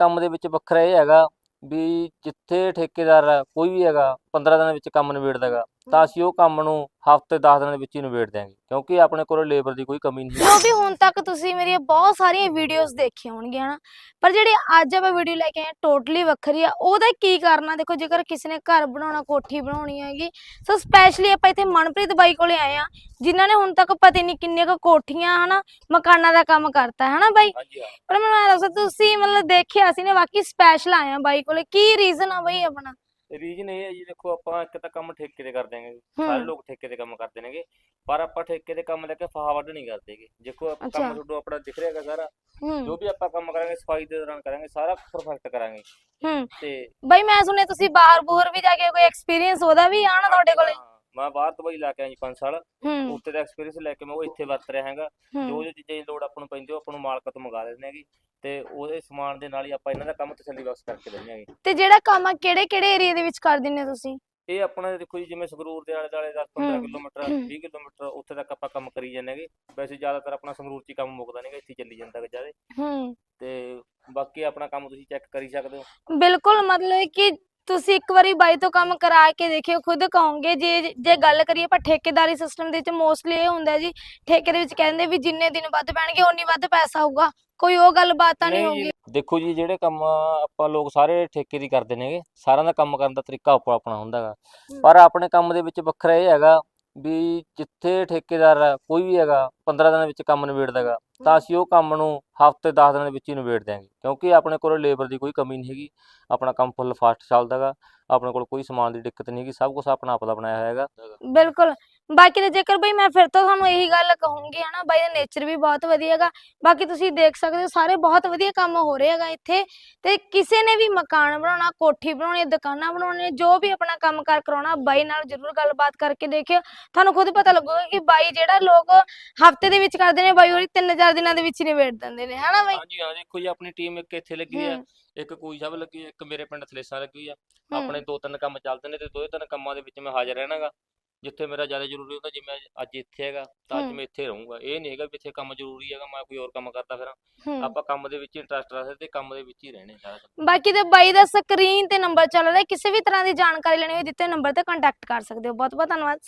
ਕੰਮ ਦੇ ਵਿੱਚ ਵੱਖਰਾ ਇਹ ਹੈਗਾ ਵੀ ਜਿੱਥੇ ਠੇਕੇਦਾਰ ਆ, ਕੋਈ ਵੀ ਹੈਗਾ 15 ਦਿਨਾਂ ਵਿੱਚ ਕੰਮ ਨਿਬੇੜਦਾ ਹੈਗਾ ਤਾਂ ਅਸੀਂ ਉਹ ਕੰਮ ਨੂੰ ਹਫ਼ਤੇ 10 ਦਿਨਾਂ ਦੇ ਵਿੱਚ ਹੀ ਨਿਬੇੜ ਦਿਆਂਗੇ ਕਿਉਂਕਿ ਆਪਣੇ ਕੋਲ ਲੇਬਰ ਦੀ ਕੋਈ ਕਮੀ ਨਹੀਂ ਹੈ ਜੋ ਵੀ ਹੁਣ ਤੱਕ ਤੁਸੀਂ ਮੇਰੀਆਂ ਬਹੁਤ ਸਾਰੀਆਂ ਵੀਡੀਓਜ਼ ਦੇਖੀਆਂ ਹੋਣਗੀਆਂ ਹਨਾ ਪਰ ਜਿਹੜੀ ਅੱਜ ਆਪਾਂ ਵੀਡੀਓ ਲੈ ਕੇ ਆਏ ਟੋਟਲੀ ਵੱਖਰੀ ਆ ਉਹਦਾ ਕੀ ਕਾਰਨ ਦੇਖੋ ਜੇਕਰ ਕਿਸੇ ਨੇ ਘਰ ਬਣਾਉਣਾ ਕੋਠੀ ਬਣਾਉਣੀ ਹੈਗੀ ਸੋ ਸਪੈਸ਼ਲੀ ਆਪਾਂ ਇੱਥੇ ਮਨਪ੍ਰੀਤ ਬਾਈ ਕੋਲੇ ਆਏ ਆ ਜਿਨ੍ਹਾਂ ਨੇ ਹੁਣ ਤੱਕ ਪਤਾ ਨਹੀਂ ਕਿੰਨੀਆਂ ਕੁ ਕੋਠੀਆਂ ਹਨਾ ਮਕਾਨਾਂ ਦਾ ਕੰਮ ਕਰਤਾ ਹਨਾ ਬਾਈ? ਪਰ ਮੈਨੂੰ ਐਂ ਦੱਸੋ ਤੁਸੀਂ ਮਤਲਬ ਦੇਖਿਆ ਸੀ ਨੇ ਬਾਕੀ ਸਪੈਸ਼ਲ ਆਏ ਆ ਬਾਈ ਕੋਲੇ ਕੀ ਰੀਜ਼ਨ ਆ ਬਾਈ ਆਪਣਾ? ਰੀਜਨ ਇਹ ਹੈ ਜੀ ਦੇਖੋ ਆਪਾਂ ਇੱਕ ਤਾਂ ਕੰਮ ਠੇਕੇ ਤੇ ਕਰਦੇ ਆਂਗੇ ਸਾਰੇ ਲੋਕ ਠੇਕੇ ਤੇ ਕੰਮ ਕਰਦੇ ਨੇਗੇ ਪਰ ਆਪਾਂ ਠੇਕੇ ਤੇ ਕੰਮ ਲੈ ਕੇ ਫਾਹਾ ਵੱਢ ਨਹੀਂ ਕਰਦੇਗੇ ਦੇਖੋ ਆਪਾਂ। ਕੰਮ ਤੁਹਾਡਾ ਆਪਣਾ ਦਿਖ ਰਿਹਾ ਹੈਗਾ ਸਾਰਾ। ਜੋ ਵੀ ਆਪਾਂ ਕੰਮ ਕਰਾਂਗੇ ਸਫ਼ਾਈ ਦੇ ਦੌਰਾਨ ਕਰਾਂਗੇ ਸਾਰਾ ਪਰਫੈਕਟ ਕਰਾਂਗੇ। ਹੂੰ। ਤੇ ਬਾਈ ਮੈਂ ਸੁਣਿਆ ਤੁਸੀਂ ਬਾਹਰ ਬੂਹਰ ਵੀ ਜਾ ਕੇ ਕੋਈ ਐਕਸਪੀਰੀਅੰਸ ਉਹਦਾ ਵੀ ਆ ਨਾ ਤੁਹਾਡੇ ਕੋਲੇ? ਮੈਂ ਬਾਹਰ ਦਵਾਈ ਲਾ ਕੇ ਜੀ 5 ਸਾਲ। ਹੂੰ। ਉੱਥੇ ਦਾ ਐਕਸਪੀਰੀਅੰਸ ਲੈ ਕੇ ਮੈਂ ਉਹ ਇੱਥੇ ਵਰਤ ਰਿਹਾ ਹੈਗਾ। ਜੋ ਜੋ ਚੀਜ਼ਾਂ ਦੀ ਲੋੜ ਆਪਾਂ ਨੂੰ ਪੈਂਦੀ ਉਹ ਆਪਾਂ ਨੂੰ ਮਾਲਕ ਤੋਂ ਮੰਗਾ ਲੈਂਦੇ ਹੈਗੇ ਤੇ ਉਹਦੇ ਸਮਾਨ ਦੇ ਨਾਲ ਹੀ ਆਪਾਂ ਇਹਨਾਂ ਦਾ ਕੰਮ ਤਸੱਲੀ ਬਖਸ਼ ਕਰਕੇ ਦਿੰਦੇ ਹੈਗੇ ਤੇ ਜਿਹੜਾ ਕੰਮ ਆ ਕਿਹੜੇ ਕਿਹੜੇ ਏਰੀਆ ਦੇ ਵਿੱਚ ਕਰ ਹੋ ਤੁਸੀਂ? ਇਹ ਆਪਣਾ ਦੇਖੋ ਜੀ ਜਿਵੇਂ ਸੰਗਰੂਰ ਦੇ ਆਲੇ ਦੁਆਲੇ 10 15 ਹੂੰ। ਕਿਲੋਮੀਟਰ 20 ਕਿਲੋਮੀਟਰ ਉੱਥੇ ਤੱਕ ਆਪਾਂ ਕੰਮ ਕਰੀ ਜਾਂਦੇ ਹੈਗੇ ਵੈਸੇ ਜ਼ਿਆਦਾਤਰ ਆਪਣਾ ਸੰਗਰੂਰ 'ਚ ਹੀ ਕੰਮ ਮੁੱਕਦਾ ਨਹੀਂਗਾ ਇੱਥੇ ਚੱਲੀ ਜਾਂਦਾ ਜ਼ਿਆਦੇ ਹੂੰ। ਤੇ ਬਾਕੀ ਆਪਣਾ ਕੰਮ ਤੁਸੀਂ ਚੈੱਕ ਕਰੀ ਸਕਦੇ ਹੋ। ਬਿਲਕੁਲ ਮਤਲਬ ਕਿ ਤੁਸੀਂ ਇੱਕ ਵਾਰੀ ਬਾਈ ਤੋਂ ਕੰਮ ਕਰਾ ਕੇ ਦੇਖਿਓ ਖੁਦ ਕਹੋਗੇ ਜੇ ਜੇ ਗੱਲ ਕਰੀਏ ਪਰ ਠੇਕੇਦਾਰੀ ਸਿਸਟਮ ਦੇ ਵਿੱਚ ਮੋਸਟਲੀ ਇਹ ਹੁੰਦਾ ਜੀ ਠੇਕੇ ਦੇ ਵਿੱਚ ਕਹਿੰਦੇ ਵੀ ਜਿੰਨੇ ਦਿਨ ਵੱਧ ਪੈਣਗੇ ਉਨੀ ਵੱਧ ਪੈਸਾ ਹੋਊਗਾ ਕੋਈ ਉਹ ਗੱਲਬਾਤ ਤਾਂ ਨਹੀਂ ਹੋਊਗੀ ਦੇਖੋ ਜੀ ਜਿਹੜੇ ਕੰਮ ਆਪਾਂ ਲੋਕ ਸਾਰੇ ਠੇਕੇ ਦੀ ਕਰਦੇ ਨੇਗੇ ਸਾਰਿਆਂ ਦਾ ਕੰਮ ਕਰਨ ਦਾ ਤਰੀਕਾ ਆਪੋ ਆਪਣਾ ਹੁੰਦਾ ਹੈਗਾ ਹੂੰ। ਪਰ ਆਪਣੇ ਕੰਮ ਦੇ ਵਿੱਚ ਵੱਖਰਾ ਇਹ ਹੈਗਾ ਵੀ ਜਿੱਥੇ ਠੇਕੇਦਾਰ ਆ, ਕੋਈ ਵੀ ਹੈਗਾ 15 ਦਿਨਾਂ ਵਿੱਚ ਕੰਮ ਨਿਬੇੜਦਾ ਹੈਗਾ ਤਾਂ ਅਸੀਂ ਉਹ ਕੰਮ ਨੂੰ ਹਫ਼ਤੇ 10 ਦਿਨਾਂ ਦੇ ਵਿੱਚ ਹੀ ਨਿਬੇੜ ਦਿਆਂਗੇ। ਕਿਉਂਕਿ ਆਪਣੇ ਕੋਲ ਲੇਬਰ ਦੀ ਕੋਈ ਕਮੀ ਨਹੀਂ ਹੈਗੀ ਆਪਣਾ ਕੰਮ ਫੁੱਲ ਫਾਸਟ ਚੱਲਦਾ ਹੈਗਾ ਆਪਣੇ ਕੋਲ ਕੋਈ ਸਮਾਨ ਦੀ ਦਿੱਕਤ ਨਹੀਂ ਹੈਗੀ ਸਭ ਕੁਝ ਆਪਣਾ ਆਪ ਦਾ ਬਣਾਇਆ ਹੋਇਆ ਹੈਗਾ ਬਿਲਕੁਲ। ਬਾਕੀ ਤੇ ਜੇਕਰ ਬਈ ਮੈਂ ਫਿਰ ਤੋਂ ਤੁਹਾਨੂੰ ਇਹੀ ਗੱਲ ਕਹੂੰਗੀ ਹਨਾ ਬਾਈ ਦਾ ਨੇਚਰ ਵੀ ਬਹੁਤ ਵਧੀਆ ਹੈਗਾ। ਬਾਕੀ ਤੁਸੀਂ ਦੇਖ ਸਕਦੇ ਹੋ ਸਾਰੇ ਬਹੁਤ ਵਧੀਆ ਕੰਮ ਹੋ ਰਿਹਾ ਹੈਗਾ ਇੱਥੇ। ਤੇ ਕਿਸੇ ਨੇ ਵੀ ਮਕਾਨ ਬਣਾਉਣਾ ਕੋਠੀ ਬਣਾਉਣੀ ਦੁਕਾਨਾਂ ਬਣਾਉਣੀਆਂ ਜੋ ਵੀ ਆਪਣਾ ਕੰਮ ਕਾਰ ਕਰਾਉਣਾ ਬਾਈ ਨਾਲ ਜ਼ਰੂਰ ਗੱਲਬਾਤ ਕਰਕੇ ਦੇਖਿਓ। ਤੁਹਾਨੂੰ ਖੁਦ ਪਤਾ ਲੱਗੂਗਾ ਕਿ ਬਾਈ ਜਿਹੜਾ ਲੋਕ ਹਫ਼ਤੇ ਦੇ ਵਿੱਚ ਕਰਦੇ ਨੇ ਬਾਈ ਹੋਰੀ ਤਿੰਨ ਚਾਰ ਦਿਨਾਂ ਦੇ ਵਿੱਚ ਹੀ ਨਿਬੇੜ ਦਿੰਦੇ ਨੇ ਹਨਾ ਬਾਈ? ਹਾਂਜੀ ਹਾਂ ਦੇਖੋ ਜੀ ਆਪਣੀ ਟੀਮ ਇੱਕ ਇੱਥੇ ਲੱਗੀ ਆ ਹੂੰ। ਇੱਕ ਕੋਈ ਸਭ ਲੱਗੀ ਇੱਕ ਮੇਰੇ ਪਿੰਡ ਥਲੇਸਾਂ ਲੱਗੀ ਆ। ਆਪਣੇ ਦੋ ਤਿੰਨ ਕੰਮ ਚੱਲਦੇ ਨੇ ਤੇ ਦੋਏ ਤਿੰਨ ਕੰਮਾਂ ਦੇ ਵਿੱਚ ਮੈਂ ਹਾਜ਼ਰ ਰਹਿਣਾਗਾ। ਜਿੱਥੇ ਮੇਰਾ ਜ਼ਿਆਦਾ ਜ਼ਰੂਰੀ ਹੁੰਦਾ ਜਿਵੇਂ ਅੱਜ ਇੱਥੇ ਹੈਗਾ ਤਾਂ ਅੱਜ। ਮੈਂ ਇੱਥੇ ਰਹੂੰਗਾ। ਇਹ ਨਹੀਂ ਹੈਗਾ ਵੀ ਇੱਥੇ ਕੰਮ ਜ਼ਰੂਰੀ ਹੈਗਾ ਮੈਂ ਕੋਈ ਹੋਰ ਕੰਮ ਕਰਦਾ ਫਿਰਾਂ। ਆਪਾਂ ਕੰਮ ਦੇ ਵਿੱਚ ਇੰਟਰਸਟ ਰੱਖਦੇ ਤੇ ਕੰਮ ਦੇ ਵਿੱਚ ਹੀ ਰਹਿਣੇ ਸਾਰਾ ਬਾਕੀ ਤੇ ਬਾਈ ਦਾ ਸਕਰੀਨ ਤੇ ਨੰਬਰ ਚੱਲ ਰਿਹਾ ਕਿਸੇ ਵੀ ਤਰ੍ਹਾਂ ਦੀ ਜਾਣਕਾਰੀ ਲੈਣੀ ਹੋਵੇ ਦਿੱਤੇ ਨੰਬਰ ਤੇ ਕੰਟੈਕਟ ਕਰ ਸਕਦੇ ਹੋ। ਬਹੁਤ ਬਹੁਤ ਧੰਨਵਾਦ